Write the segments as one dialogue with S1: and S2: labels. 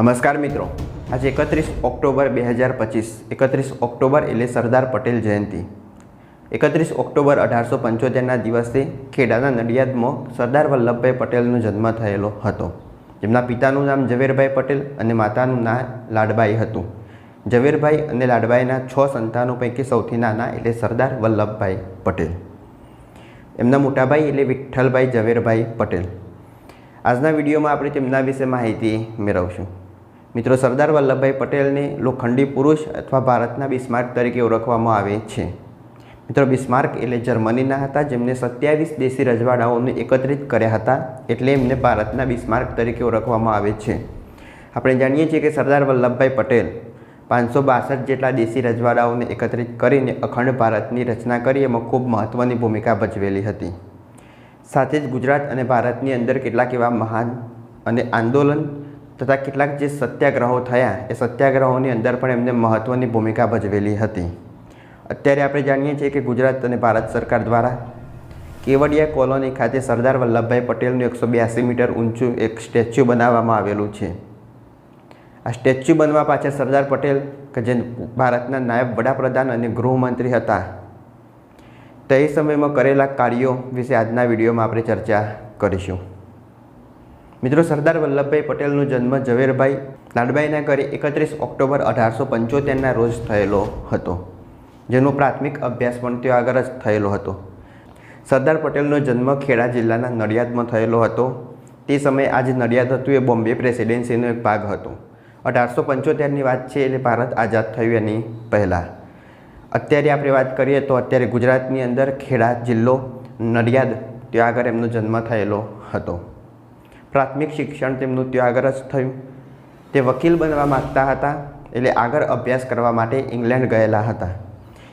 S1: નમસ્કાર મિત્રો. આજે એકત્રીસ ઓક્ટોબર બે હજાર પચીસ, એકત્રીસ ઓક્ટોબર એટલે સરદાર પટેલ જયંતિ. એકત્રીસ ઓક્ટોબર અઢારસો પંચોતેરના દિવસે ખેડાના નડિયાદમાં સરદાર વલ્લભભાઈ પટેલનો જન્મ થયેલો હતો. જેમના પિતાનું નામ ઝવેરભાઈ પટેલ અને માતાનું નામ લાડબાઈ હતું. ઝવેરભાઈ અને લાડબાઈના છ સંતાનો પૈકી સૌથી નાના એટલે સરદાર વલ્લભભાઈ પટેલ. એમના મોટાભાઈ એટલે વિઠ્ઠલભાઈ ઝવેરભાઈ પટેલ. આજના વિડીયોમાં આપણે તેમના વિશે માહિતી મેળવશું. મિત્રો સરદાર વલ્લભભાઈ પટેલને લોખંડી પુરુષ અથવા ભારતના બિસ્માર્ક તરીકે ઓળખવામાં આવે છે. મિત્રો બિસ્માર્ક એટલે જર્મનીના હતા, જેમને સત્યાવીસ દેશી રજવાડાઓને એકત્રિત કર્યા હતા, એટલે એમને ભારતના બિસ્માર્ક તરીકે ઓળખવામાં આવે છે. આપણે જાણીએ છીએ કે સરદાર વલ્લભભાઈ પટેલ પાંચસો બાસઠ જેટલા દેશી રજવાડાઓને એકત્રિત કરીને અખંડ ભારતની રચના કરી, એમાં ખૂબ મહત્ત્વની ભૂમિકા ભજવેલી હતી. સાથે જ ગુજરાત અને ભારતની અંદર કેટલાક એવા મહાન અને આંદોલન તથા કેટલાક જે સત્યાગ્રહો થયા, એ સત્યાગ્રહોની અંદર પણ એમને મહત્ત્વની ભૂમિકા ભજવેલી હતી. અત્યારે આપણે જાણીએ છીએ કે ગુજરાત અને ભારત સરકાર દ્વારા કેવડિયા કોલોની ખાતે સરદાર વલ્લભભાઈ પટેલનું એકસો બ્યાસી મીટર ઊંચું એક સ્ટેચ્યુ બનાવવામાં આવેલું છે. આ સ્ટેચ્યુ બનવા પાછળ સરદાર પટેલ, કે જે ભારતના નાયબ વડાપ્રધાન અને ગૃહમંત્રી હતા, તે સમયમાં કરેલા કાર્યો વિશે આજના વિડીયોમાં આપણે ચર્ચા કરીશું. મિત્રો સરદાર વલ્લભભાઈ પટેલનો જન્મ ઝવેરભાઈ લાડબાઈના ઘરે એકત્રીસ ઓક્ટોબર અઢારસો પંચોતેરના રોજ થયેલો હતો, જેનો પ્રાથમિક અભ્યાસ પણ ત્યાં આગળ જ થયેલો હતો. સરદાર પટેલનો જન્મ ખેડા જિલ્લાના નડિયાદમાં થયેલો હતો. તે સમયે આજે નડિયાદ હતું એ બોમ્બે પ્રેસિડેન્સીનો એક ભાગ હતો. અઢારસો પંચોતેરની વાત છે એટલે ભારત આઝાદ થયું એની પહેલાં. અત્યારે આપણે વાત કરીએ તો અત્યારે ગુજરાતની અંદર ખેડા જિલ્લો નડિયાદ ત્યાં આગળ એમનો જન્મ થયેલો હતો. પ્રાથમિક શિક્ષણ તેમનું ત્યાં આગળ જ થયું. તે વકીલ બનવા માગતા હતા એટલે આગળ અભ્યાસ કરવા માટે ઇંગ્લેન્ડ ગયેલા હતા.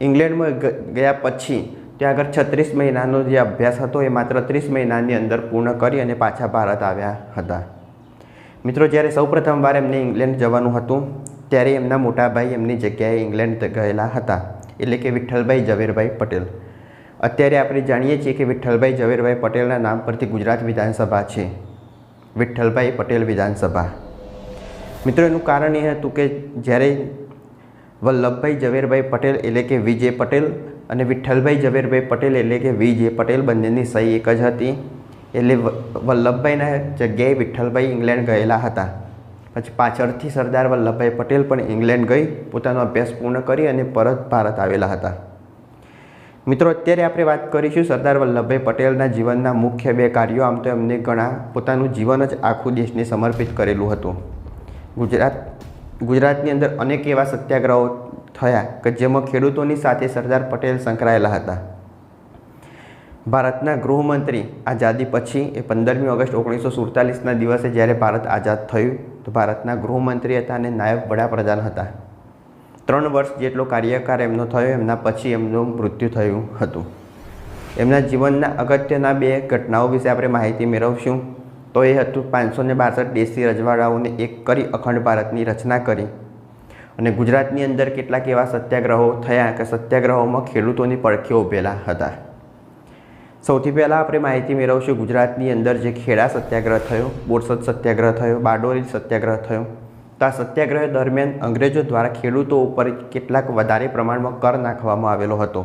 S1: ઇંગ્લેન્ડમાં ગયા પછી ત્યાં આગળ છત્રીસ મહિનાનો જે અભ્યાસ હતો એ માત્ર ત્રીસ મહિનાની અંદર પૂર્ણ કરી અને પાછા ભારત આવ્યા હતા. મિત્રો, જ્યારે સૌપ્રથમ વાર એમને ઇંગ્લેન્ડ જવાનું હતું, ત્યારે એમના મોટા ભાઈ એમની જગ્યાએ ઇંગ્લેન્ડ ગયેલા હતા. એટલે કે વિઠ્ઠલભાઈ ઝવેરભાઈ પટેલ. અત્યારે આપણે જાણીએ છીએ કે વિઠ્ઠલભાઈ ઝવેરભાઈ પટેલના નામ પરથી ગુજરાત વિધાનસભા છે. વિઠ્ઠલભાઈ પટેલ વિધાનસભા. મિત્રો, એનું કારણ એ હતું કે જ્યારે વલ્લભભાઈ ઝવેરભાઈ પટેલ એટલે કે વિજય પટેલ અને વિઠ્ઠલભાઈ ઝવેરભાઈ પટેલ એટલે કે વિજય પટેલ બંનેની સહી એક જ હતી. એટલે વલ્લભભાઈના જગ્યાએ વિઠ્ઠલભાઈ ઇંગ્લેન્ડ ગયેલા હતા. પછી પાછળથી સરદાર વલ્લભભાઈ પટેલ પણ ઇંગ્લેન્ડ ગઈ, પોતાનો અભ્યાસ પૂર્ણ કરી અને પરત ભારત આવેલા હતા. મિત્રો, અત્યારે આપણે વાત કરીશું સરદાર વલ્લભભાઈ પટેલના જીવનના મુખ્ય બે કાર્યો. આમ તો એમને ઘણા પોતાનું જીવન જ આખું દેશને સમર્પિત કરેલું હતું. ગુજરાત, ગુજરાતની અંદર અનેક એવા સત્યાગ્રહો થયા કે જેમાં ખેડૂતોની સાથે સરદાર પટેલ સંકળાયેલા હતા. ભારતના ગૃહમંત્રી આઝાદી પછી એ પંદરમી ઓગસ્ટ ઓગણીસો સુડતાલીસના દિવસે જ્યારે ભારત આઝાદ થયું, તો ભારતના ગૃહમંત્રી હતા અને નાયબ વડાપ્રધાન હતા. ત્રણ વર્ષ જેટલો કાર્યકાળ એમનો થયો, એમના પછી એમનું મૃત્યુ થયું હતું. એમના જીવનના અગત્યના બે ઘટનાઓ વિશે આપણે માહિતી મેળવશું. તો એ હતું પાંચસો ને બાસઠ દેશી રજવાડાઓને એક કરી અખંડ ભારતની રચના કરી. અને ગુજરાતની અંદર કેટલાક એવા સત્યાગ્રહો થયા કે સત્યાગ્રહોમાં ખેડૂતોની પડખે ઉભેલા હતા. સૌથી પહેલાં આપણે માહિતી મેળવશું ગુજરાતની અંદર જે ખેડા સત્યાગ્રહ થયો, બોરસદ સત્યાગ્રહ થયો, બારડોલી સત્યાગ્રહ થયો તો આ સત્યાગ્રહ દરમિયાન અંગ્રેજો દ્વારા ખેડૂતો ઉપર કેટલાક વધારે પ્રમાણમાં કર નાખવામાં આવેલો હતો.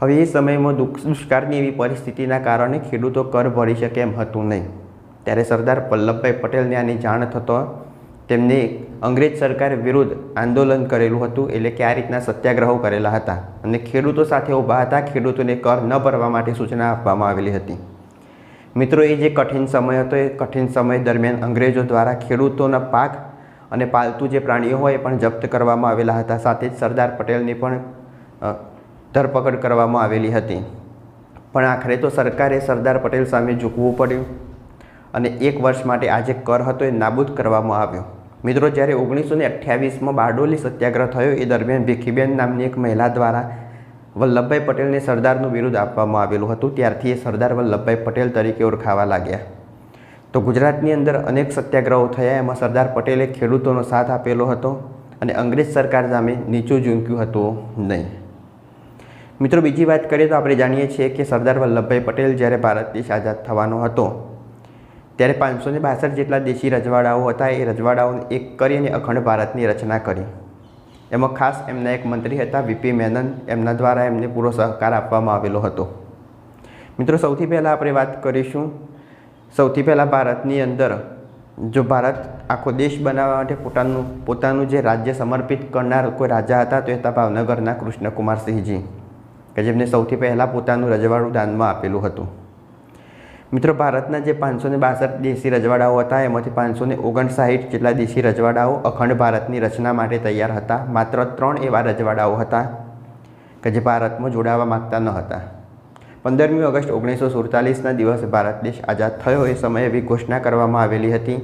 S1: હવે એ સમયમાં દુષ્કાળની એવી પરિસ્થિતિના કારણે ખેડૂતો કર ભરી શકે એમ હતું નહીં. ત્યારે સરદાર વલ્લભભાઈ પટેલને આની જાણ થતો તેમને અંગ્રેજ સરકાર વિરુદ્ધ આંદોલન કરેલું હતું એટલે કે આ રીતના સત્યાગ્રહો કરેલા હતા અને ખેડૂતો સાથે ઊભા હતા, ખેડૂતોને કર ન ભરવા માટે સૂચના આપવામાં આવેલી હતી. મિત્રો, એ જે કઠિન સમય હતો, એ કઠિન સમય દરમિયાન અંગ્રેજો દ્વારા ખેડૂતોના પાક અને પાલતુ જે પ્રાણીઓ હોય એ પણ જપ્ત કરવામાં આવેલા હતા. સાથે જ સરદાર પટેલની પણ ધરપકડ કરવામાં આવેલી હતી. પણ આખરે તો સરકારે સરદાર પટેલ સામે ઝૂકવું પડ્યું અને એક વર્ષ માટે આ જે કર હતો એ નાબૂદ કરવામાં આવ્યો. મિત્રો, જ્યારે ઓગણીસો ને અઠ્યાવીસમાં બારડોલી સત્યાગ્રહ થયો, એ દરમિયાન ભીખીબેન નામની એક મહિલા દ્વારા વલ્લભભાઈ પટેલને સરદારનું વિરુદ્ધ આપવામાં આવેલું હતું. ત્યારથી એ સરદાર વલ્લભભાઈ પટેલ તરીકે ઓળખાવા લાગ્યા. તો ગુજરાતની અંદર અનેક સત્યાગ્રહો થયા. એમાં સરદાર પટેલે ખેડૂતોનો સાથ આપેલો હતો અને અંગ્રેજ સરકાર સામે નીચું ઝૂંક્યું હતું નહીં. મિત્રો, બીજી વાત કરીએ તો આપણે જાણીએ છીએ કે સરદાર વલ્લભભાઈ પટેલ જ્યારે ભારત દેશ આઝાદ થવાનો હતો, ત્યારે પાંચસો ને બાસઠ જેટલા દેશી રજવાડાઓ હતા. એ રજવાડાઓને એક કરીને અખંડ ભારતની રચના કરી. એમાં ખાસ એમના એક મંત્રી હતા વીપી મેનન. એમના દ્વારા એમને પૂરો સહકાર આપવામાં આવેલો હતો. મિત્રો, સૌથી પહેલાં આપણે વાત કરીશું સૌથી પહેલાં ભારતની અંદર જો ભારત આખો દેશ બનાવવા માટે પોતાનું પોતાનું જે રાજ્ય સમર્પિત કરનાર કોઈ રાજા હતા તો એ હતા ભાવનગરના કૃષ્ણકુમારસિંહજી કે જેમને સૌથી પહેલાં પોતાનું રજવાડું દાનમાં આપેલું હતું. મિત્રો, ભારતના જે પાંચસો ને બાસઠ દેશી રજવાડાઓ હતા, એમાંથી પાંચસો ને ઓગણસાઠ જેટલા દેશી રજવાડાઓ અખંડ ભારતની રચના માટે તૈયાર હતા. માત્ર ત્રણ એવા રજવાડાઓ હતા કે જે ભારતમાં જોડાવા માગતા ન હતા. પંદરમી ઓગસ્ટ ઓગણીસો સુડતાલીસના દિવસે ભારત દેશ આઝાદ થયો એ સમયે એવી ઘોષણા કરવામાં આવેલી હતી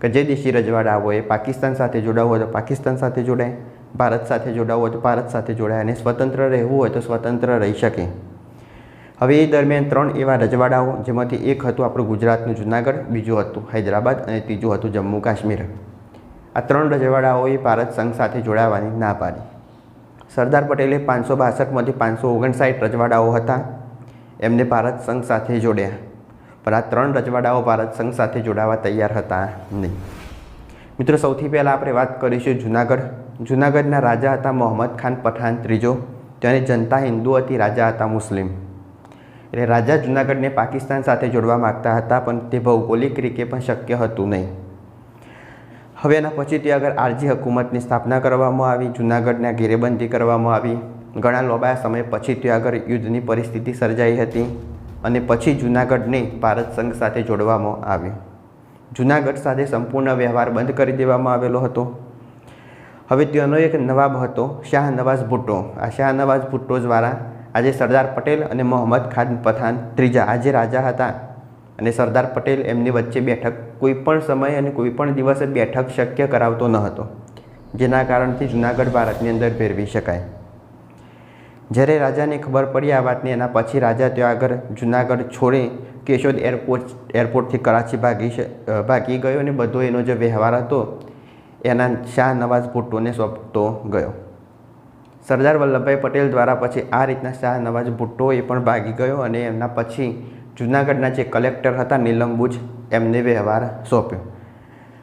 S1: કે જે દેશી રજવાડાઓએ પાકિસ્તાન સાથે જોડાવવું હોય તો પાકિસ્તાન સાથે જોડાય, ભારત સાથે જોડાવવું હોય તો ભારત સાથે જોડાય અને સ્વતંત્ર રહેવું હોય તો સ્વતંત્ર રહી શકે. હવે એ દરમિયાન ત્રણ એવા રજવાડાઓ જેમાંથી એક હતું આપણું ગુજરાતનું જુનાગઢ, બીજું હતું હૈદરાબાદ અને ત્રીજું હતું જમ્મુ કાશ્મીર આ ત્રણ રજવાડાઓએ ભારત સંઘ સાથે જોડાવાની ના પાડી. સરદાર પટેલે પાંચસો બાસઠમાંથી પાંચસો ઓગણસાઠ રજવાડાઓ હતા. એમને ભારત સંઘ સાથે જોડ્યા. પણ આ ત્રણ રજવાડાઓ ભારત સંઘ સાથે જોડાવા તૈયાર હતા નહીં. મિત્રો, સૌથી પહેલાં આપણે વાત કરીશું જુનાગઢ. જુનાગઢના રાજા હતા મોહમ્મદ ખાન પઠાણ ત્રીજો ત્યાંની જનતા હિન્દુ હતી રાજા હતા મુસ્લિમ. એટલે રાજા જુનાગઢને પાકિસ્તાન સાથે જોડવા માગતા હતા, પણ તે ભૌગોલિક રીતે પણ શક્ય હતું નહીં. હવે એના પછી ત્યાં આગળ આરજી હકુમતની સ્થાપના કરવામાં આવી, જુનાગઢને ઘેરેબંધી કરવામાં આવી ઘણા લોબા સમય પછી ત્યાં આગળ યુદ્ધની પરિસ્થિતિ સર્જાઈ હતી અને પછી જુનાગઢને ભારત સંઘ સાથે જોડવામાં આવ્યું. જુનાગઢ સાથે સંપૂર્ણ વ્યવહાર બંધ કરી દેવામાં આવેલો હતો. હવે ત્યાંનો એક નવાબ હતો, શાહ નવાઝ ભુટ્ટો. આ શાહ નવાઝ ભુટ્ટો દ્વારા આજે સરદાર પટેલ અને મોહમ્મદ ખાન પઠાન ત્રીજા આજે રાજા હતા. અને સરદાર પટેલ એમની વચ્ચે બેઠક કોઈ પણ સમય અને કોઈ પણ દિવસે બેઠક શક્ય કરાવતો ન હતો, જેના કારણથી જુનાગઢ ભારતની અંદર ફેરવી શકાય. જ્યારે રાજાને ખબર પડી આ વાતની, એના પછી રાજા ત્યાં આગળ જુનાગઢ છોડી કેશોદ એરપોર્ટ, એરપોર્ટથી કરાચી ભાગી ભાગી ગયો અને બધો એનો જે વ્યવહાર હતો, એના શાહ નવાઝ ભુટ્ટોને સોંપતો ગયો. સરદાર વલ્લભભાઈ પટેલ દ્વારા પછી આ રીતના શાહ નવાઝ ભુટ્ટો એ પણ ભાગી ગયો અને એમના પછી જૂનાગઢના જે કલેક્ટર હતા નિલંબુજ એમને વ્યવહાર સોંપ્યો.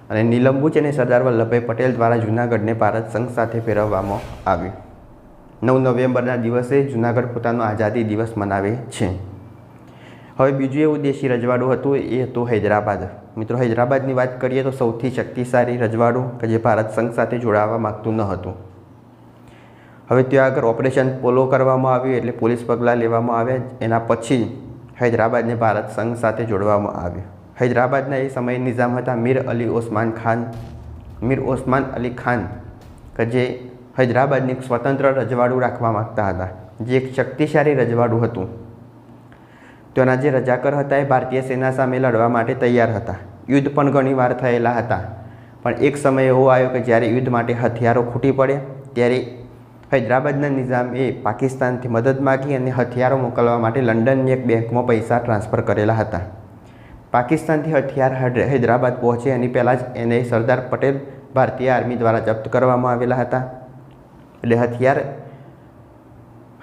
S1: અને નીલમબુજ અને સરદાર વલ્લભભાઈ પટેલ દ્વારા જૂનાગઢને ભારત સંઘ સાથે ફેરવવામાં આવ્યું. નવ નવેમ્બરના દિવસે જૂનાગઢ પોતાનો આઝાદી દિવસ મનાવે છે. હવે બીજું એવું દેશી રજવાડું હતું એ હતું હૈદરાબાદ. મિત્રો, હૈદરાબાદની વાત કરીએ તો સૌથી શક્તિશાળી રજવાડું કે જે ભારત સંઘ સાથે જોડાવા માગતું ન હતું. હવે ત્યાં આગળ ઓપરેશન પોલો કરવામાં આવ્યું એટલે પોલીસ પગલાં લેવામાં આવ્યા. એના પછી હૈદરાબાદને ભારત સંઘ સાથે જોડવામાં આવ્યું. હૈદરાબાદના એ સમયે નિઝામ હતા મીર અલી ઓસમાન ખાન. મીર ઓસમાન અલી ખાન કે જે હૈદરાબાદની સ્વતંત્ર રજવાડું રાખવા માગતા હતા, જે એક શક્તિશાળી રજવાડું હતું. તેના જે રજાકર હતા એ ભારતીય સેના સામે લડવા માટે તૈયાર હતા. યુદ્ધ પણ ઘણીવાર થયેલા હતા, પણ એક સમય એવો આવ્યો કે જ્યારે યુદ્ધ માટે હથિયારો ખૂટી પડ્યા, ત્યારે હૈદરાબાદના નિઝામે પાકિસ્તાનથી મદદ માગી અને હથિયારો મોકલવા માટે લંડનની એક બેંકમાં પૈસા ટ્રાન્સફર કરેલા હતા. પાકિસ્તાનથી હથિયાર હૈદરાબાદ પહોંચે એની પહેલાં જ એને સરદાર પટેલ ભારતીય આર્મી દ્વારા જપ્ત કરવામાં આવેલા હતા. એટલે હથિયાર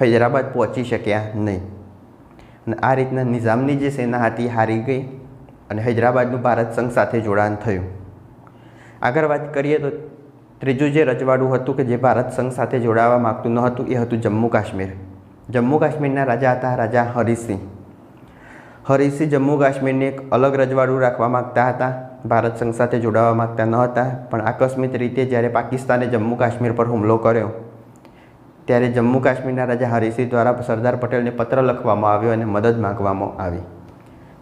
S1: હૈદરાબાદ પહોંચી શક્યા નહીં. અને આ રીતના નિઝામની જે સેના હતી, હારી ગઈ અને હૈદરાબાદનું ભારત સંઘ સાથે જોડાણ થયું. આગળ વાત કરીએ તો ત્રીજું જે રજવાડું હતું કે જે ભારત સંઘ સાથે જોડાવા માગતું ન હતું, એ હતું જમ્મુ કાશ્મીર. જમ્મુ કાશ્મીરના રાજા હતા, રાજા હરિસિંહ. હરિસિંહ જમ્મુ કાશ્મીરને એક અલગ રજવાડું રાખવા માગતા હતા. ભારત સંઘ સાથે જોડાવા માગતા ન હતા, પણ આકસ્મિક રીતે જ્યારે પાકિસ્તાને જમ્મુ કાશ્મીર પર હુમલો કર્યો ત્યારે જમ્મુ કાશ્મીરના રાજા હરિસિંહ દ્વારા સરદાર પટેલને પત્ર લખવામાં આવ્યો અને મદદ માગવામાં આવી.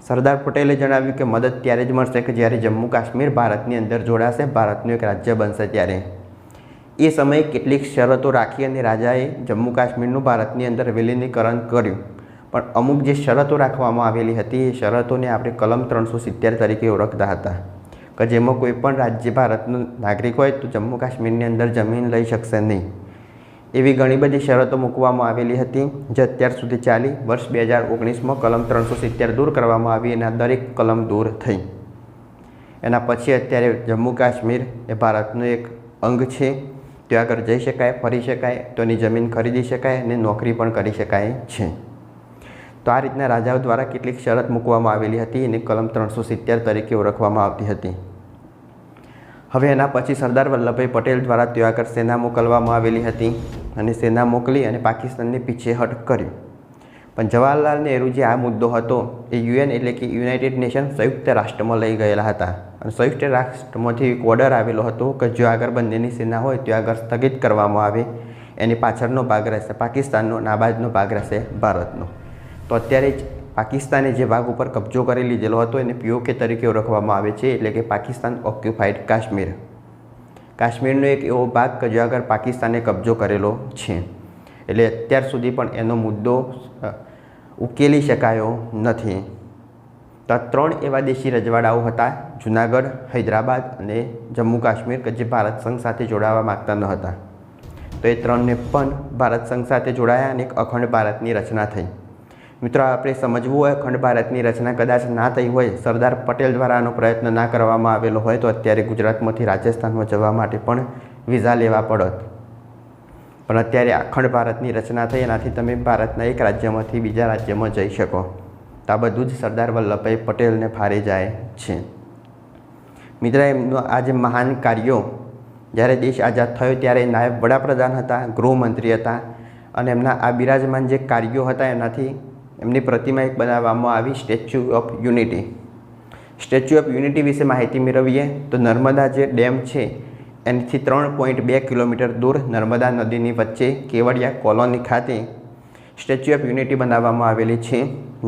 S1: સરદાર પટેલે જણાવ્યું કે મદદ ત્યારે જ મળશે કે જ્યારે જમ્મુ કાશ્મીર ભારતની અંદર જોડાશે, ભારતનું એક રાજ્ય બનશે ત્યારે. એ સમયે કેટલીક શરતો રાખી અને રાજાએ જમ્મુ કાશ્મીરનું ભારતની અંદર વિલીનીકરણ કર્યું. પણ અમુક જે શરતો રાખવામાં આવેલી હતી, એ શરતોને આપણે કલમ ત્રણસો સિત્તેર તરીકે ઓળખતા હતા. કે જેમાં કોઈ પણ રાજ્ય ભારતનું નાગરિક હોય તો જમ્મુ કાશ્મીરની અંદર જમીન લઈ શકશે નહીં. એવી ઘણી બધી શરતો મૂકવામાં આવેલી હતી, જે અત્યાર સુધી ચાલી, વર્ષ બે હજાર ઓગણીસમાં કલમ ત્રણસો સિત્તેર દૂર કરવામાં આવી અને દરેક કલમ દૂર થઈ. એના પછી અત્યારે જમ્મુ કાશ્મીર એ ભારતનું એક અંગ છે. ત્યાં આગળ જઈ શકાય, ફરી શકાય તેની જમીન ખરીદી શકાય અને નોકરી પણ કરી શકાય છે. તો આ રીતના રાજાઓ દ્વારા કેટલીક શરત મૂકવામાં આવેલી હતી, એને કલમ ત્રણસો સિત્તેર તરીકે ઓળખવામાં આવતી હતી. હવે એના પછી સરદાર વલ્લભભાઈ પટેલ દ્વારા ત્યાં આગળ સેના મોકલવામાં આવેલી હતી. અને સેના મોકલી અને પાકિસ્તાનને પીછેહટ કર્યું. પણ જવાહરલાલ નહેરુ જે આ મુદ્દો હતો, એ યુએન એટલે કે યુનાઇટેડ નેશન સંયુક્ત રાષ્ટ્રમાં લઈ ગયેલા હતા. અને સંયુક્ત રાષ્ટ્રમાંથી એક ઓર્ડર આવેલો હતો કે જો આગળ બંનેની સેના હોય, તો આગળ સ્થગિત કરવામાં આવે. એની પાછળનો ભાગ રહેશે પાકિસ્તાનનો નાબાદનો ભાગ રહેશે ભારતનો. તો અત્યારે જ પાકિસ્તાને જે ભાગ ઉપર કબજો કરી લીધેલો હતો, એને પીઓકે તરીકે ઓળખવામાં આવે છે, એટલે કે પાકિસ્તાન ઓક્યુપાઈડ કાશ્મીર. કાશ્મીરનો એક એવો ભાગ કે જ્યાં આગળ પાકિસ્તાને કબજો કરેલો છે. એટલે અત્યાર સુધી પણ એનો મુદ્દો ઉકેલી શકાયો નથી. તો ત્રણ એવા દેશી રજવાડાઓ હતા, જુનાગઢ, હૈદરાબાદ અને જમ્મુ કાશ્મીર, કે જે ભારત સંઘ સાથે જોડાવા માગતા ન હતા. તો એ ત્રણને પણ ભારત સંઘ સાથે જોડાયા અને એક અખંડ ભારતની રચના થઈ. મિત્રો, આપણે સમજવું હોય અખંડ ભારતની રચના કદાચ ના થઈ હોય, સરદાર પટેલ દ્વારા આનો પ્રયત્ન ના કરવામાં આવેલો હોય, તો અત્યારે ગુજરાતમાંથી રાજસ્થાનમાં જવા માટે પણ વિઝા લેવા પડત. પણ અત્યારે અખંડ ભારતની રચના થઈ, એનાથી તમે ભારતના એક રાજ્યમાંથી બીજા રાજ્યમાં જઈ શકો. તો આ બધું જ સરદાર વલ્લભભાઈ પટેલને ફારે જાય છે. મિત્ર, એમનો આ જે મહાન કાર્યો, જ્યારે દેશ આઝાદ થયો ત્યારે નાયબ વડાપ્રધાન હતા, ગૃહમંત્રી હતા, અને એમના આ બિરાજમાન જે કાર્યો હતા, એનાથી એમની પ્રતિમા એક બનાવવામાં આવી statue of unity statue of unity વિશે માહિતી મેળવીએ તો નર્મદા જે ડેમ છે, એનાથી ત્રણ પોઈન્ટ બે કિલોમીટર દૂર નર્મદા નદીની વચ્ચે કેવડિયા કોલોની ખાતે સ્ટેચ્યુ ઓફ યુનિટી બનાવવામાં આવેલી છે,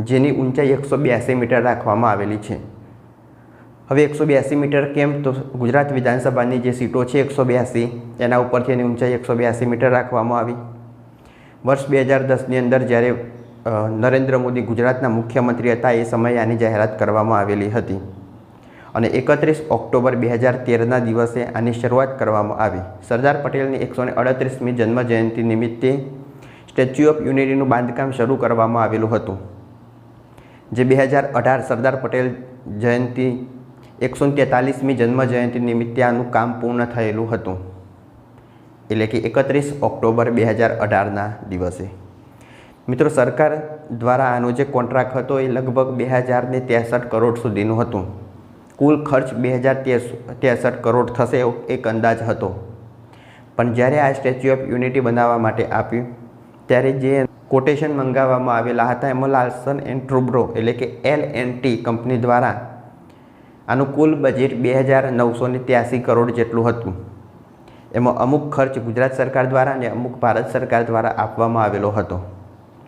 S1: જેની ઊંચાઈ એકસો બ્યાસી મીટર રાખવામાં આવેલી છે. હવે એકસો બ્યાસી મીટર કેમ? તો ગુજરાત વિધાનસભાની જે સીટો છે એકસો બ્યાસી, એના ઉપરથી એની ઊંચાઈ એકસો બ્યાસી મીટર રાખવામાં આવી. વર્ષ બે હજાર દસની અંદર જ્યારે નરેન્દ્ર મોદી ગુજરાતના મુખ્યમંત્રી હતા એ સમયે આની જાહેરાત કરવામાં આવેલી હતી. અને એકત્રીસ ઓક્ટોબર બે હજાર તેરના દિવસે આની શરૂઆત કરવામાં આવી. સરદાર પટેલની એકસો ને અડત્રીસમી જન્મજયંતિ નિમિત્તે સ્ટેચ્યુ ઓફ યુનિટીનું બાંધકામ શરૂ કરવામાં આવેલું હતું. જે બે હજાર અઢાર સરદાર પટેલ જયંતિ એકસો તેતાલીસમી જન્મ જયંતિ નિમિત્તે આનું કામ પૂર્ણ થયેલું હતું. એટલે કે એકત્રીસ ઓક્ટોબર બે હજાર અઢારના દિવસે. મિત્રો, સરકાર દ્વારા આનો જે કોન્ટ્રાક્ટ હતો એ લગભગ બે હજાર ને ત્રેસઠ કરોડ સુધીનું હતું. કુલ ખર્ચ બે હજાર ત્રેસઠ કરોડ થશે એક અંદાજ હતો. પણ જ્યારે આ સ્ટેચ્યુ ઓફ યુનિટી બનાવવા માટે આપ્યું, ત્યારે જે કોટેશન મંગાવવામાં આવેલા હતા, એમાં લાલસન એન્ડ ટ્રુબ્રો એટલે કે એલ એન્ડ ટી કંપની દ્વારા આનું કુલ બજેટ બે હજાર નવસો ને ત્યાસી કરોડ જેટલું હતું. એમાં અમુક ખર્ચ ગુજરાત સરકાર દ્વારા અને અમુક ભારત સરકાર દ્વારા આપવામાં આવેલો હતો.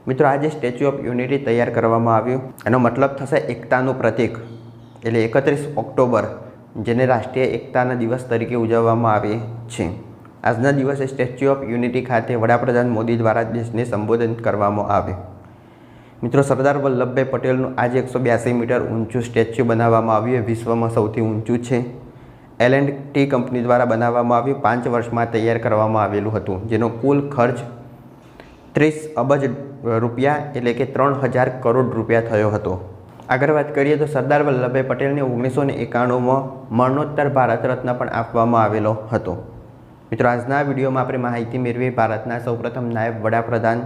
S1: મિત્રો આ જે સ્ટેચ્યુ ઓફ યુનિટી તૈયાર કરવામાં આવ્યું. એનો મતલબ થશે એકતાનું પ્રતીક. એટલે એકત્રીસ ઓક્ટોબર, જેને રાષ્ટ્રીય એકતાના દિવસ તરીકે ઉજવવામાં આવે છે. આજના દિવસે સ્ટેચ્યુ ઓફ યુનિટી ખાતે વડાપ્રધાન મોદી દ્વારા દેશને સંબોધન કરવામાં આવે. મિત્રો, સરદાર વલ્લભભાઈ પટેલનું આજે એકસો બ્યાસી મીટર ઊંચું સ્ટેચ્યુ બનાવવામાં આવ્યું. એ વિશ્વમાં સૌથી ઊંચું છે. એલ એન્ડ ટી કંપની દ્વારા બનાવવામાં આવ્યું. પાંચ વર્ષમાં તૈયાર કરવામાં આવેલું હતું. જેનો કુલ ખર્ચ ત્રીસ અબજ રૂપિયા એટલે કે ત્રણ હજાર કરોડ રૂપિયા થયો હતો. આગળ વાત કરીએ તો સરદાર વલ્લભભાઈ પટેલને ઓગણીસો ને એકાણુંમાં મરણોત્તર ભારત રત્ન પણ આપવામાં આવેલો હતો. મિત્રો, આજના વિડીયોમાં આપણે માહિતી મેળવી ભારતના સૌપ્રથમ નાયબ વડાપ્રધાન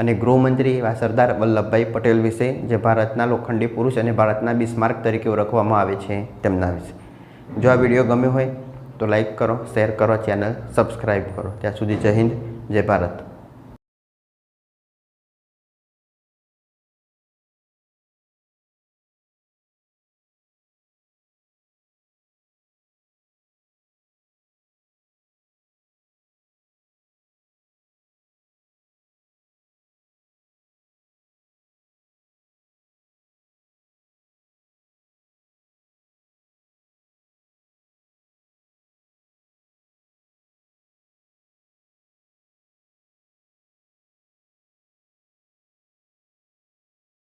S1: અને ગૃહમંત્રી એવા સરદાર વલ્લભભાઈ પટેલ વિશે, જે ભારતના લોખંડી પુરુષ અને ભારતના બિસ્માર્ક તરીકે ઓળખવામાં આવે છે તેમના વિશે. જો આ વીડિયો ગમ્યો હોય તો લાઈક કરો, શેર કરો, ચેનલ સબસ્ક્રાઈબ કરો. ત્યાં સુધી જય હિન્દ, જય ભારત.